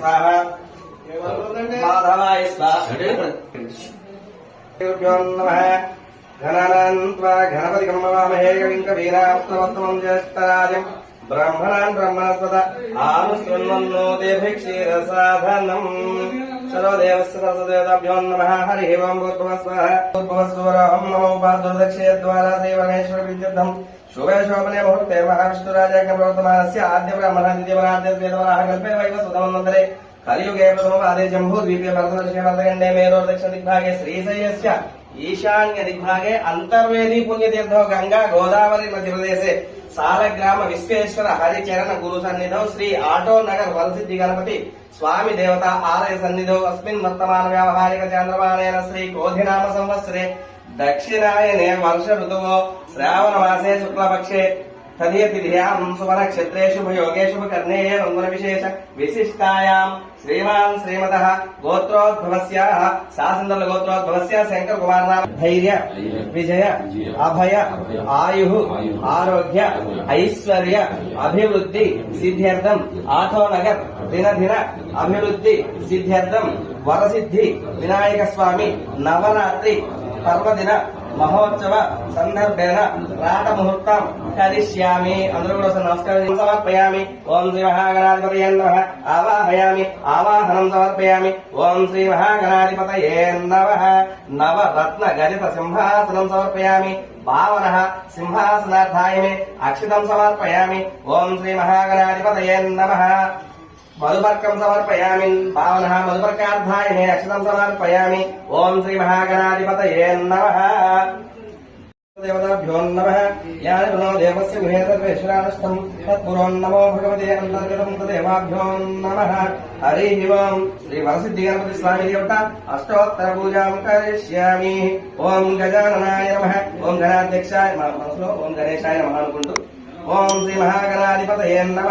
స్వాహ. మాధవాయ స్వాహ గురుభ్యో నమః. గణానాన్ త్వా గణపతి కమ్మవామహే కవిం కవీనాస్తవస్తమం జ్యేష్ఠరాజం. బ్రహ్మణాన్ బ్రహ్మణస్పద ఆనుశృణ్వన్నోతిభిక్షీరసాధనం సర్వదేవస్య సర్వదేవతాభ్యో నమః. హరి ఓం భూర్భువస్వః భూర్భువస్వరహం నమో పాదుర్దక్షే ద్వారా శ్రీవణేశ్వర విద్యుద్ధం శుభే శోభనే ముహూర్తే మహావిష్ణురాజాజ్ఞ ప్రవర్తమానస్య ఆద్య బ్రహ్మణ ద్వితీయ వరాద్య వేదవరాహ కల్పే వైవ సుధమన్వంతరే కలియుగే ప్రథమపాదే జంబూ ద్వీపే మేరో దక్షిణ దిగ్భాగే శ్రీశైలస్య ఈశాన్య దిగ్భాగే అంతర్వేది పుణ్యతీర్థో గంగా గోదావరి మధ్యప్రదేశే. సాలగ్రామ విశ్వేశ్వర హరిచరణ గురు సన్నిధౌ శ్రీ ఆటో నగర్ వలసిద్ధి గణపతి స్వామి దేవత ఆలయ సన్నిధౌ. అస్మిన్ వర్తమాన వ్యావహారిక చాంద్రమాణేన శ్రీ క్రోధినామ సంవత్సరే. దక్షిణాయనే వర్ష ఋతువో శ్రావణ మాసే శుక్లపక్షే తదియతిథ్యాం సువనక్షత్రే శుభయోగే శుభకర్ణే రంగున విశేష విశిష్టాయాం శ్రీమాన్ శ్రీమత గోత్రోద్భవస్య శాసనదల గోత్రోద్భవస్య శంకర కుమార్ ధైర్య విజయ అభయ ఆయు ఆరోగ్య ఐశ్వర్య అభివృద్ధి సిద్ధ్యర్థం ఆఠో నగర్ దినదిన అభివృద్ధి సిద్ధ్యర్థం వరసిద్ధి వినాయక స్వామి నవరాత్రి పర్వదిన మహోత్సవ సందర్భేన రాత ముహూర్తం కరిష్యామి. అందరూ కూడా నమస్కారం సమర్పయామి. ఓం శ్రీ మహాగణాధిపతయే నమః. ఆవాహయామి. ఆవాహనం సమర్పయామి. ఓం శ్రీ మహాగణాధిపతయే నమః. నవరత్న గరిత సింహాసనం సమర్పయామి. భావన సింహాసనార్థాయ మే అక్షితం సమర్పయామి. ఓం శ్రీ మహాగణాధిపతయే నమః. మధుపర్కం సమర్పయామి భావన మధుపర్కార్థాయ మే అక్షతం సమర్పయామి ఓం శ్రీ మహాగణాధిపతయే నమః దేవతాభ్యో నమః యాని పునో దేవస్య గృహే సర్వేశ్వరానష్టం తత్పురోన్నమో భగవతే అంతర్గతం తదేవాభ్యో నమః హరి ఓం శ్రీ వరసిద్ధి గణపతి స్వామి దేవత అష్టోత్తర పూజాం కరిష్యామి ఓం గజాననాయ నమ ఓం గణాధ్యక్షాయ మన మనసులో ఓం గణేశాయ నమ అనుకుంటూ ఓం శ్రీ మహాగణాధిపతయే నమ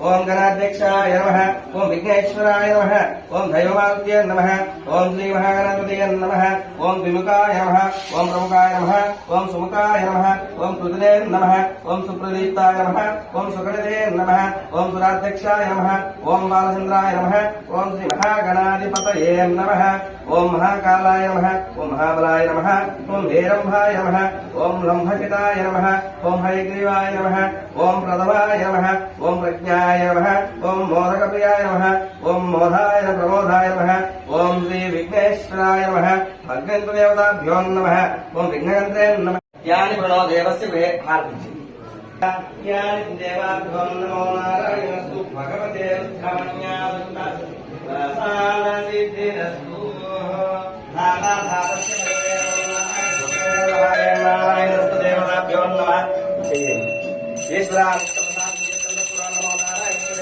ఓం గణాధ్యక్షాయ నమ ఓం విఘ్నేశ్వరాయ నమ ఓం దైవమాత్య నమ ఓం శ్రీ మహాగణాధిపతయ నమ ఓం విముఖాయ నమ ఓం ప్రముఖాయ నమ ఓం సుముఖాయ నమ ఓం కృతిదే నమ ఓం సుప్రదీప్తాయ నమ ఓం సుగణితే నమ ఓం సురాధ్యక్షాయ నమ ఓం బాలచంద్రాయ నమ ఓం శ్రీ మహాగణాధిపతయే నమ ఓం మహాకాలాయ నమ ఓం మహాబలాయ నమ ఓం వీరంభాయ నమ ఓం లంభకితాయ నమ ఓం హయగ్రీవాయ నమ ఓం ప్రథమాయ నమ ఓం ప్రియాయ నమ. ఓం మోదకప్రియాయ నమ. ఓం మోదాయ ప్రమోదాయ నమ. ఓం శ్రీ విఘ్నేశ్వరాయ నమ. భగ్నేంద్రదేవతాభ్యో నమ. ఓం విఘ్నగంత్రే నమ. యాని ప్రణో దేవస్య గృహే ఆర్పించింది యాని దేవాభ్యో నమో నారాయణస్తు భగవతే సిద్ధిరస్తు ధాతస్య నారాయణస్తు దేవతాభ్యో నమ.